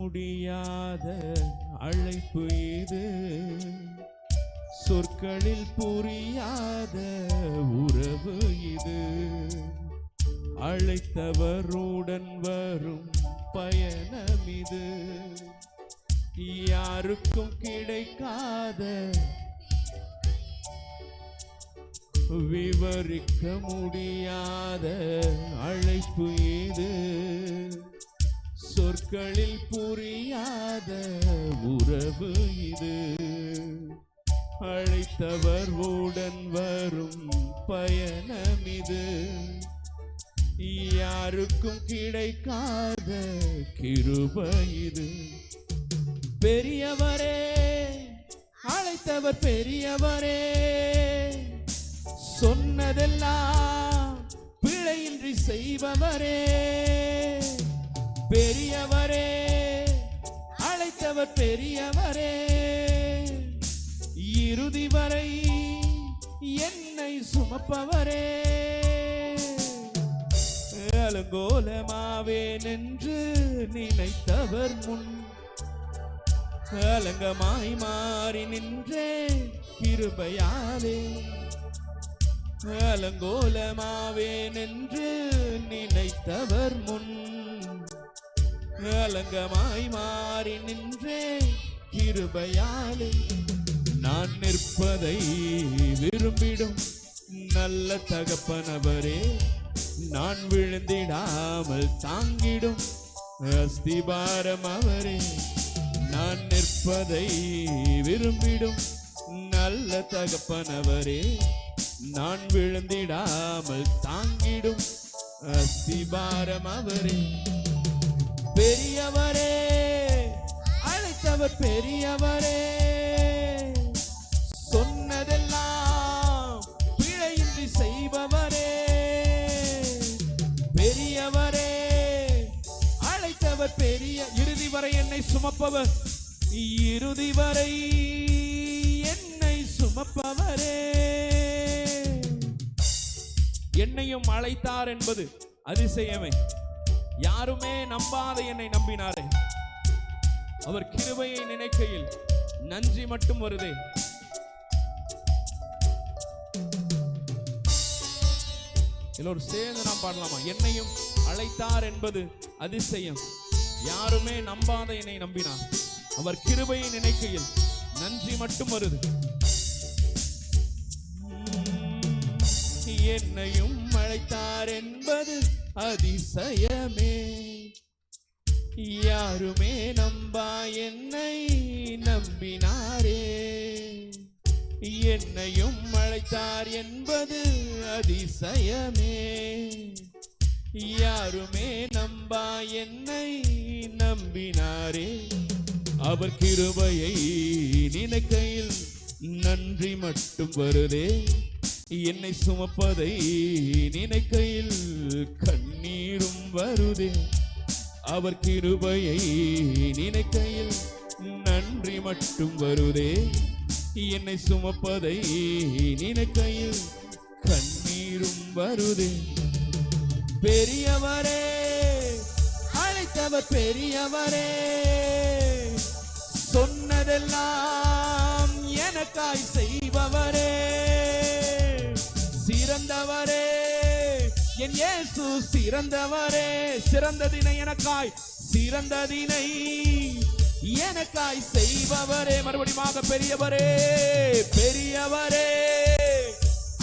முடியாத அழைப்பு இது. சொற்களில் புரியாத உறவு இது. அழைத்தவருடன் வரும் பயணம் இது. யாருக்கும் கிடைக்காத விவரிக்க முடியாத அழைப்பு இது. சொற்களில் புரியாத உறவு இது. அழைத்தவர் உடன் வரும் பயணம் இது. யாருக்கும் கிடைக்காத கிருப இது. பெரியவரே அழைத்தவர் பெரியவரே சொன்னதெல்லாம் பிழையின்றி செய்பவரே. பெரியவரே அழைத்தவர் பெரியவரே. இறுதி வரை என்னை சுமப்பவரே. அலங்கோலமாவேன் என்று நினைத்தவர் முன் அலங்கமாய் மாறி நின்றே கிருபையாலே. அலங்கோலமாவேன் என்று நினைத்தவர் முன் அலங்கமாய் மாறி நின்றே கிருபையாலே நான் நிற்பதை விரும்பிடும். நல்ல தகப்பனவரே நான் விழுந்திடாமல் தாங்கிடும். அஸ்திபாரம் அவரே நான் நிற்பதை விரும்பிடும். நல்ல தகப்பனவரே நான் விழுந்திடாமல் தாங்கிடும். அஸ்திபாரம் அவரே. பெரியவரே. அழைத்தவர் பெரியவரே. சொன்னதெல்லாம் பிழையின்றி செய்பவரே. பெரியவரே அழைத்தவர் பெரிய இறுதி வரை என்னை சுமப்பவர். இறுதி வரை என்னை சுமப்பவரே. என்னையும் அழைத்தார் என்பது அதிசயமே. யாருமே நம்பாத என்னை நம்பினாரே. அவர் கிருபையை நினைக்கையில் நன்றி மட்டும் வருதே. எல்லோரும் சேர்ந்து நாம் பாடலாமா? என்னையும் அழைத்தார் என்பது அதிசயம். யாருமே நம்பாத என்னை நம்பினார். அவர் கிருபையை நினைக்கையில் நன்றி மட்டும் வருது. என்னையும் அழைத்தார் என்பது அதிசயமே. யாருமே நம்பா என்னை நம்பினாரே. என்னையும் அழைத்தார் என்பது அதிசயமே. யாருமே நம்பா என்னை நம்பினாரே. அவர் கிருபையை நினைக்கையில் நன்றி மட்டும் வருதே. என்னை சுமப்பதை நினைக்கையில் கண்ணீரும் வருதே. அவர் கிருபையை நினைக்கையில் நன்றி மட்டும் வருதே. என்னை சுமப்பதை நினைக்கையில் கண்ணீரும் வருதே. பெரியவரே அழைத்தவர் பெரியவரே சொன்னதெல்லாம் எனக்காய் செய்பவரே. சிறந்தவரே. என் இயேசு சிறந்தவரே. சிறந்ததினை எனக்காய் சிறந்ததினை எனக்காய் செய்பவரே. மறுபடியும் பெரியவரே பெரியவரே.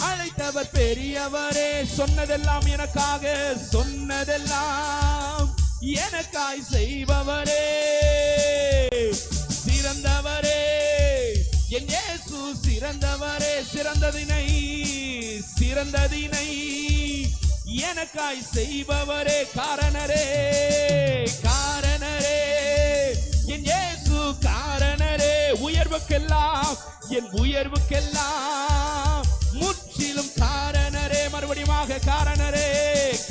அழைத்தவர் பெரியவரே. சொன்னதெல்லாம் எனக்காக சொன்னதெல்லாம் எனக்காய் செய்பவரே. சிறந்தவர். என் இயேசு சிறந்தவரே சிறந்ததினை சிறந்ததினை. எனக்காய் செய்பவரே காரணரே காரணரே. என் இயேசு காரணரே உயர்வுக்கெல்லாம் என் உயர்வுக்கெல்லாம். முற்றிலும் காரணரே மறுபடியும் காரணரே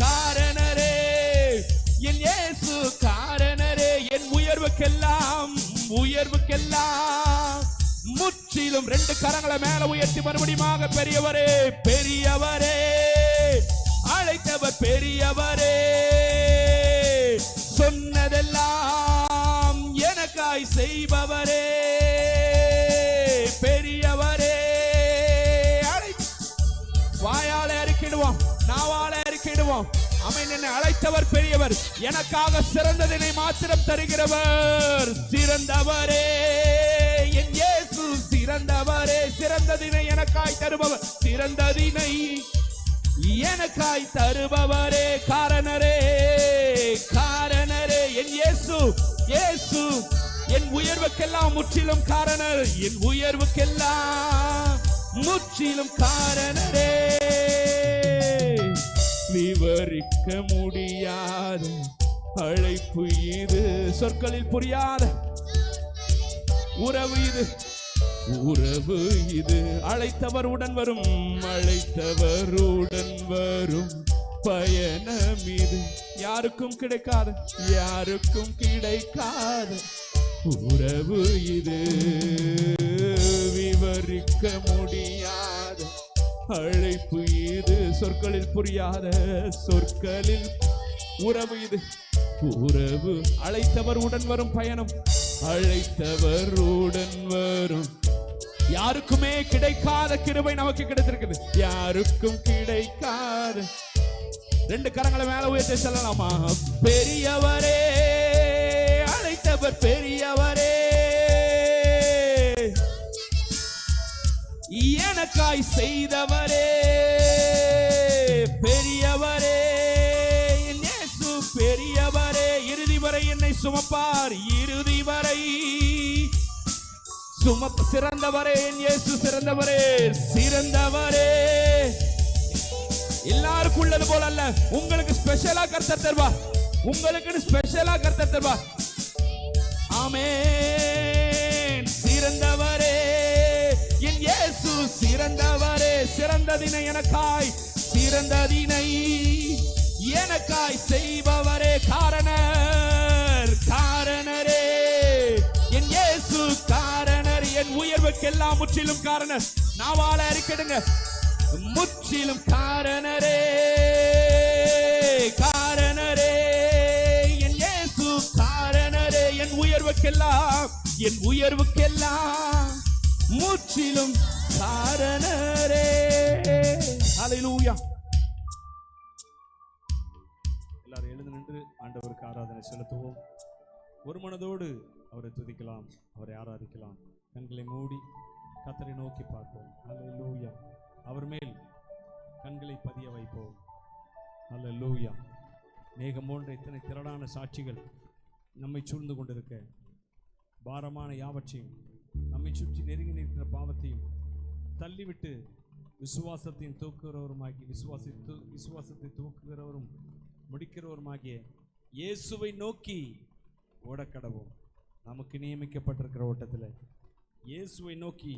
காரணரே. என் இயேசு காரணரே என் உயர்வுக்கெல்லாம் உயர்வுக்கெல்லாம். முற்றிலும் ரெண்டு கரங்களை மேல உயர்த்தி மறுபடியும் பெரியவரே பெரியவரே. அழைத்தவர் பெரியவரே. சொன்னதெல்லாம் எனக்காய் செய்பவரே பெரியவரே. வாயால அறிக்கிடுவோம் நாவால அறிக்கிடுவோம். அவன் என்னை அழைத்தவர் பெரியவர். எனக்காக சிறந்ததினை மாத்திரம் தருகிறவர் சிறந்தவரே. எனக்காய் தருபவர் சிறந்ததினை எனக்காய் தருபவரே காரணரே காரணரே. என் இயேசு இயேசு என் உயர்வுக்கெல்லாம் முற்றிலும் காரணர். என் உயர்வுக்கெல்லாம் முற்றிலும் காரணரே. விவரிக்க முடியாத அழைப்பு இது. சொற்களில் புரியாத உறவு இது. உறவு இது. அழைத்தவர் உடன் வரும் அழைத்தவர் உடன் வரும். பயணம் இது. யாருக்கும் கிடைக்காது யாருக்கும் கிடைக்காது. உறவு இது. விவரிக்க முடியாத. அழைப்பு இது. சொற்களில் புரியாத சொற்களில் உறவு இது. உறவு. அழைத்தவர் உடன் வரும் பயணம். அழைத்தவர் உடன் வரும். யாருக்குமே கிடைக்காத கிருபை நமக்கு கிடைத்திருக்குது. யாருக்கும் கிடைக்காது. ரெண்டு கரங்களை மேல உயர்த்தி செல்லலாமா? பெரியவரே அழைத்தவர் பெரியவரே. எனக்காய் செய்தவரே பெரியவரே. பெரியவரே. இறுதி வரை என்னை சுமப்பார். இறுதி வரை சுமப் சிறந்தவரே இயேசு சிறந்தவரே சிறந்தவரே. எல்லாருக்கும் உள்ளது போல அல்ல. உங்களுக்கு ஸ்பெஷலா கர்த்தர் தருவா. உங்களுக்கு ஸ்பெஷலா கர்த்தர் தருவா. ஆமே சிறந்தவரே. என் இயேசு சிறந்தவரே. சிறந்ததினை எனக்காய் சிறந்ததினை எனக்காய் என் முற்றிலும் காரணர். நாவால அறிக்கிடுங்க முற்றிலும் காரணரே. காரணரே. என் இயேசு காரணரே. என் உயர்வுக்கெல்லாம் என் உயர்வுக்கெல்லாம் முற்றிலும் காரணரே. அலையிலூயா எல்லாரும் எழுந்து நின்று ஆண்டவருக்கு ஆராதனை செலுத்துவோம். ஒரு மனதோடு அவரை துதிக்கலாம் அவரை ஆராதிக்கலாம். கண்களை மூடி கத்தரை நோக்கி பார்ப்போம். அல்லேலூயா அவர் மேல் கண்களை பதிய வைப்போம். அல்ல லூயா மேகம் போன்ற இத்தனை திரளான சாட்சிகள் நம்மை சூழ்ந்து கொண்டிருக்க பாரமான யாவற்றையும் நம்மை சுற்றி நெருங்கி நிற்கிற பாவத்தையும் தள்ளிவிட்டு விசுவாசத்தையும் தூக்குகிறவருமாகி விசுவாசித்து விசுவாசத்தை தூக்குகிறவரும் முடிக்கிறவருமாகிய இயேசுவை நோக்கி ஓடக்கடவோம். நமக்கு நியமிக்கப்பட்டிருக்கிற ஓட்டத்தில் இயேசுவை நோக்கி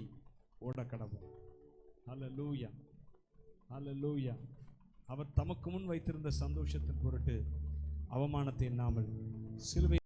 ஓட கடவுள் அல்ல லூயா அல்ல லூயா அவர் தமக்கு முன் வைத்திருந்த சந்தோஷத்தின் பொருட்டு அவமானத்தை எண்ணாமல் சிலுவை